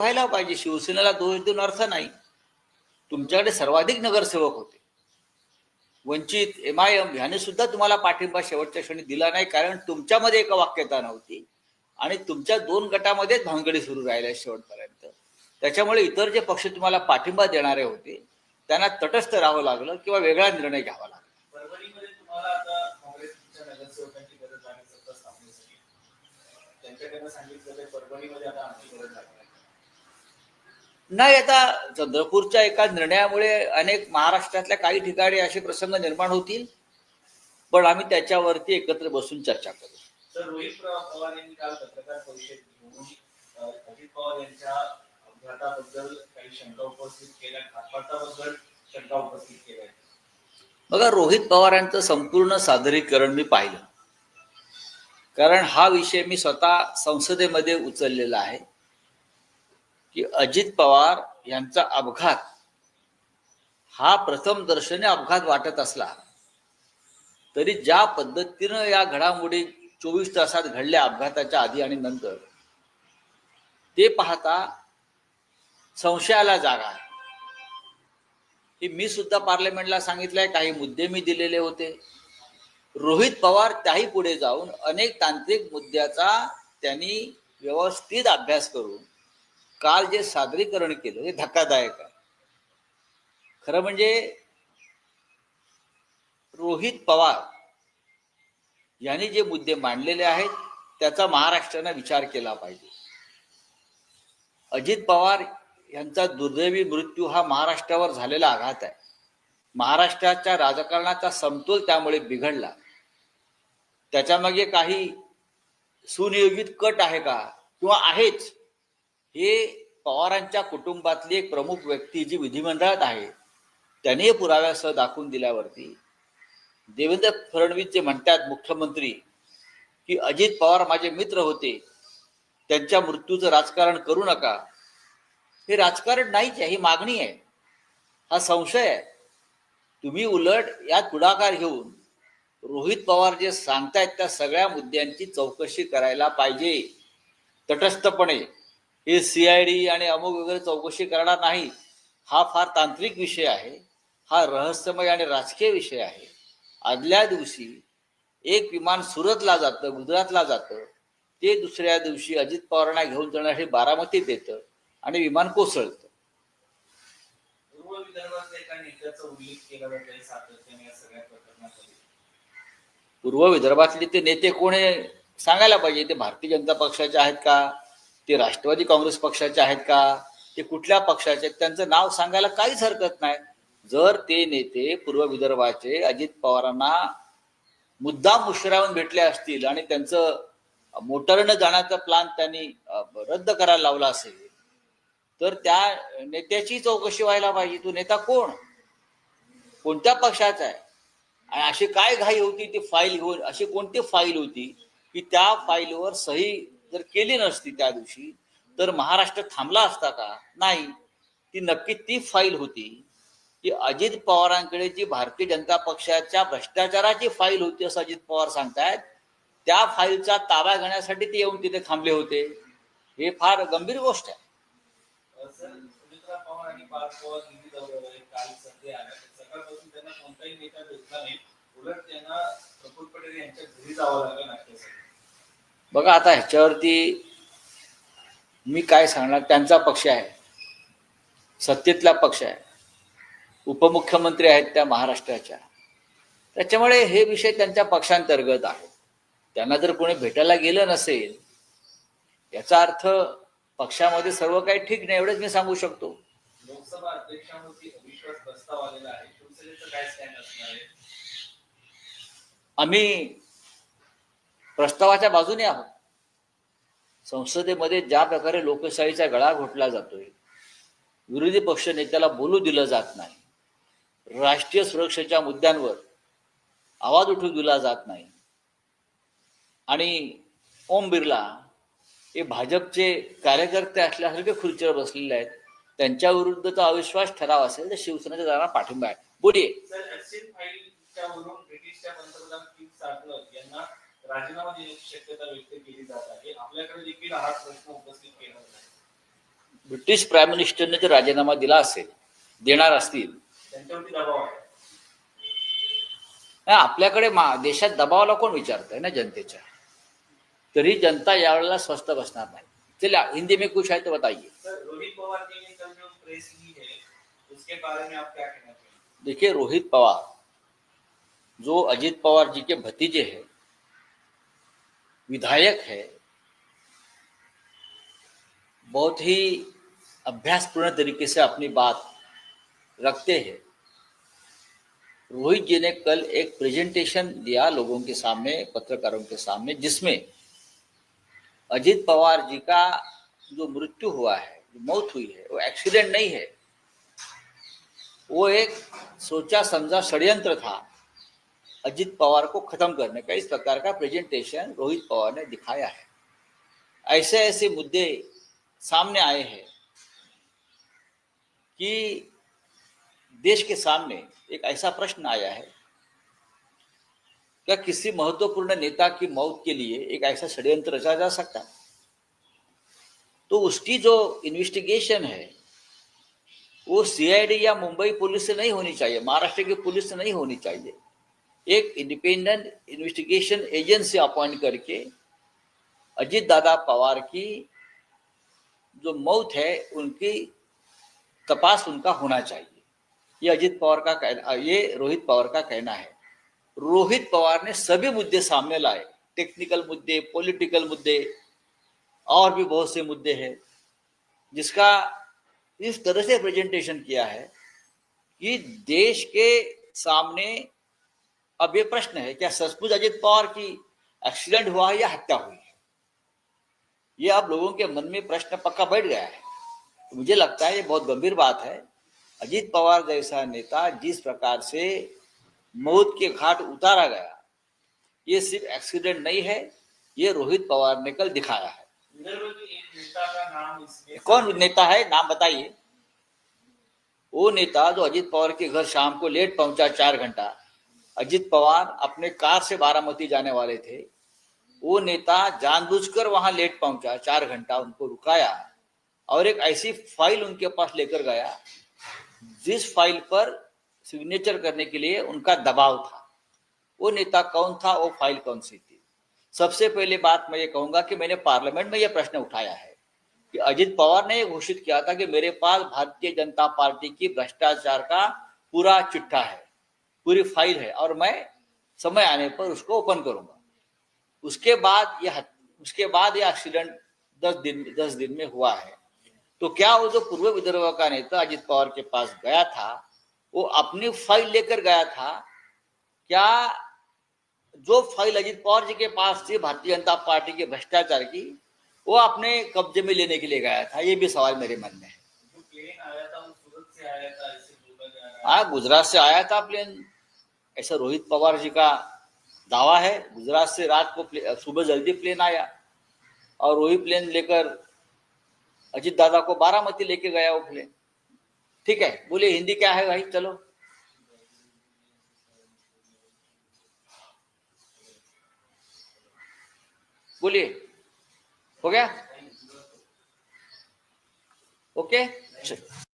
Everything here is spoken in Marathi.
व्हायला पाहिजे. शिवसेनेला दोष देऊन अर्थ नाही. तुमच्याकडे सर्वाधिक नगरसेवक होते. वंचित एम आय एम ह्याने सुद्धा तुम्हाला पाठिंबा शेवटच्या क्षणी दिला नाही कारण तुमच्यामध्ये एक वाक्यता नव्हती. आणि तुमच्या दोन गटामध्येच भानगडी सुरू राहिल्या शेवटपर्यंत. त्याच्यामुळे इतर जे पक्ष तुम्हाला पाठिंबा देणारे होते त्यांना तटस्थ राहावं लागलं किंवा वेगळा निर्णय घ्यावा लागला. त्यांच्याकडनं सांगितलं परभणीमध्ये आता आमची गरज लागली नाही आता चंद्रपूरच्या एका निर्णयामुळे अनेक महाराष्ट्रातल्या काही ठिकाणी असे प्रसंग निर्माण होतील पण आम्ही त्याच्यावरती एकत्र बसून चर्चा करू. रोहित पवार यांनी काल पत्रकार परिषद घेऊन अ, अजित पवार यांच्या अपघाताबद्दल काही शंका उपस्थित केल्या. घातपाताबद्दल शंका उपस्थित केल्या. बघा रोहित पवारांचं संपूर्ण सादरीकरण मी पाहिलं. कारण हा विषय मी स्वतः संसदेमध्ये उचललेला आहे. की अजित पवार यांचा अपघात. हा प्रथम दर्शनी अपघात वाटत असला तरी ज्या पद्धतीनं या घडामोडी चोवीस तासात घडल्या अपघाताच्या आधी आणि नंतर ते पाहता संशयाला जागा आहे. मी सुद्धा पार्लमेंटला सांगितलंय काही मुद्दे मी दिलेले होते. रोहित पवार त्याही पुढे जाऊन अनेक तांत्रिक मुद्द्याचा त्यांनी व्यवस्थित अभ्यास करून काल जे सादरीकरण केलं हे धक्कादायक आहे. खरं म्हणजे रोहित पवार यांनी जे मुद्दे मांडलेले आहेत त्याचा महाराष्ट्रानं विचार केला पाहिजे. अजित पवार यांचा दुर्दैवी मृत्यू हा महाराष्ट्रावर झालेला आघात आहे. महाराष्ट्राच्या राजकारणाचा समतोल त्यामुळे बिघडला. त्याच्यामागे काही सुनियोजित कट आहे का? किंवा आहेच. हे पवारांच्या कुटुंबातली एक प्रमुख व्यक्ती जी विधिमंडळात आहे त्याने पुराव्यासह दाखवून दिल्यावरती देवेंद्र फडणवीस जे म्हणतात मुख्यमंत्री की अजित पवार माझे मित्र होते त्यांच्या मृत्यूचं राजकारण करू नका. हे राजकारण नाहीच आहे ही मागणी आहे. हा संशय आहे. तुम्ही उलट यात पुढाकार घेऊन रोहित पवार जे सांगतायत त्या सगळ्या मुद्द्यांची चौकशी करायला पाहिजे तटस्थपणे. हे सी आय डी आणि अमुक वगैरे चौकशी करणार नाही हा फार तांत्रिक विषय आहे हा रहस्यमय आणि राजकीय विषय आहे. आदल्या दिवशी एक विमान सुरतला जातं गुजरातला जातं ते दुसऱ्या दिवशी अजित पवारांना घेऊन जाण्यासाठी बारामतीत येतं आणि विमान कोसळतं. पूर्व विदर्भातले ते नेते कोण सांगायला पाहिजे ते भारतीय जनता पक्षाचे आहेत का? ते राष्ट्रवादी काँग्रेस पक्षाचे आहेत का? ते कुठल्या पक्षाचे आहेत? त्यांचं नाव सांगायला काहीच हरकत नाही. जर ते नेते पूर्व विदर्भाचे अजित पवारांना मुद्दाम मुश्रावून भेटले असतील आणि त्यांचं मोटरनं जाण्याचा प्लान त्यांनी रद्द करायला लावला असेल तर त्या नेत्याची चौकशी व्हायला पाहिजे. तो नेता कोण? कोणत्या पक्षाचा आहे? आणि अशी काय घाई होती ती फाईल घेऊन अशी कोणती फाईल होती की त्या फाईलवर सही जर केली नसती त्या दिवशी तर महाराष्ट्र थांबला असता का? नाही. ती नक्की ती फाईल होती की अजित पवारांकडे जी भारतीय जनता पक्षाच्या भ्रष्टाचाराची फाईल होती असं अजित पवार सांगतायत त्या फाईलचा ताबा घेण्यासाठी ते येऊन तिथे थांबले होते. हे फार गंभीर गोष्ट आहे. उलट त्यांना प्रफुल्ल पटेल यांच्या घरी जावं लागलं नाट्यासाठी बघा आता ह्याच्यावरती मी काय सांगणार त्यांचा पक्ष आहे. सत्तेतला पक्ष आहे. उपमुख्यमंत्री आहेत त्या महाराष्ट्राच्या. त्याच्यामुळे हे विषय त्यांच्या पक्षांतर्गत आहे. त्यांना जर कोणी भेटायला गेलं नसेल याचा अर्थ पक्षामध्ये सर्व काही ठीक नाही एवढंच मी सांगू शकतो. लोकसभा अध्यक्षांवरती अविश्वास प्रस्ताव आलेला आहे शिवसेनेचं काय स्टँड असणार आहे आम्ही प्रस्तावाच्या बाजूने आहोत. संसदेमध्ये ज्या प्रकारे लोकशाहीचा गळा घोटला जातोय विरोधी पक्ष नेत्याला बोलू दिलं जात नाही राष्ट्रीय सुरक्षेच्या मुद्द्यांवर आवाज उठू दिला जात नाही आणि ओम बिर्ला हे भाजपचे कार्यकर्ते असल्यासारखे खुर्चीवर बसलेले आहेत त्यांच्या विरुद्धचा अविश्वास ठराव असेल तर शिवसेनेचा जाणार पाठिंबा आहे. बोलिये. राजीनामा देण्याची शक्यता व्यक्त केली जात आहे आपल्याकडे देखील हा प्रश्न उपस्थित केला आहे. ब्रिटिश प्राईम मिनिस्टरने जर राजीनामा दिला असेल देणार असतील. त्यांच्यावरती दबाव आहे. नाही, आपल्याकडे देशात दबावाला कोण विचारतंय ना जनतेच्या? तरी जनता यावेळेला स्वस्थ बसणार नाही. चलिए हिंदी में कुछ है तो बताइए. रोहित पवार प्रेस की है उसके बारे में आप क्या कहना देखिए रोहित पवार जो अजीत पवार जी के भतीजे हैं विधायक है बहुत ही अभ्यासपूर्ण तरीके से अपनी बात रखते हैं। रोहित जी ने कल एक प्रेजेंटेशन दिया लोगों के सामने पत्रकारों के सामने जिसमें अजीत पवार जी का जो मृत्यु हुआ है जो मौत हुई है वो एक्सीडेंट नहीं है। वो एक सोचा समझा षड्यंत्र था। अजित पवार को खत्म करने का, इस प्रकार का प्रेजेंटेशन रोहित पवार ने दिखाया है। ऐसे ऐसे मुद्दे सामने आए हैं कि देश के सामने एक ऐसा प्रश्न आया है, क्या किसी महत्वपूर्ण नेता की मौत के लिए एक ऐसा षड्यंत्र रचा जा सकता है? तो उसकी जो इन्वेस्टिगेशन है, वो सीआईडी या मुंबई पुलिस से नहीं होनी चाहिए, महाराष्ट्र की पुलिस से नहीं होनी चाहिए। एक इंडिपेंडेंट इन्वेस्टिगेशन एजेंसी अपॉइंट करके अजीत दादा पवार की जो मौत है, उनकी तपास उनका होना चाहिए। ये अजीत पवार का कहना, ये रोहित पवार का कहना है। रोहित पवार ने सभी मुद्दे सामने लाए। टेक्निकल मुद्दे पॉलिटिकल मुद्दे, और भी बहुत से मुद्दे हैं, जिसका इस तरह से प्रेजेंटेशन किया है कि देश के सामने अब ये प्रश्न है क्या सचमुच अजित पवार की एक्सीडेंट हुआ है या हत्या हुई है? ये अब लोगों के मन में प्रश्न पक्का बैठ गया है। तो मुझे लगता है ये बहुत गंभीर बात है। अजीत पवार जैसा नेता जिस प्रकार से मौत के घाट उतारा गया ये सिर्फ़ एक्सीडेंट नहीं है ये रोहित पवार ने कल दिखाया है। नेता का नाम कौन नेता है? नाम बताइए। वो नेता जो अजीत पवार के घर शाम को लेट पहुँचा चार घंटा अजीत पवार अपने कार से बारामती जाने वाले थे। वो नेता जानबूझकर वहाँ लेट पहुँचा, चार घंटा उनको रुकाया और एक ऐसी फ़ाइल उनके पास लेकर गया, जिस फ़ाइल पर सिग्नेचर करने के लिए उनका दबाव था। वो नेता कौन था, वो फ़ाइल कौन सी थी? सबसे पहले बात मैं ये कहूँगा कि मैंने पार्लियामेंट में यह प्रश्न उठाया है कि अजित पवार ने घोषित किया था कि मेरे पास भारतीय जनता पार्टी की भ्रष्टाचार का पूरा चिट्ठा है। पूरी फ़ाइल है और मैं समय आने पर उसको ओपन करूँगा। उसके बाद यह, उसके बाद यह एक्सीडेंट दस दिन दस दिन में हुआ है। तो क्या वो जो पूर्व विदर्भ का नेता अजित पवार के पास गया था, वो अपनी फ़ाइल लेकर गया था? क्या जो फ़ाइल अजित पवार जी के पास थी, भारतीय जनता पार्टी के भ्रष्टाचार की, वो अपने कब्जे में लेने के लिए गया था? ये भी सवाल मेरे मन में है। हाँ गुजरात से आया था प्लेन ऐसा रोहित पवार जी का दावा है गुजरात से रात को प्ले- सुबह जल्दी प्लेन आया. और वही प्लेन लेकर अजीत दादा को बारामती लेके गया वो प्लेन ठीक है बोलिए हिंदी क्या है भाई? चलो. बोलिए हो गया? ओके? चलो।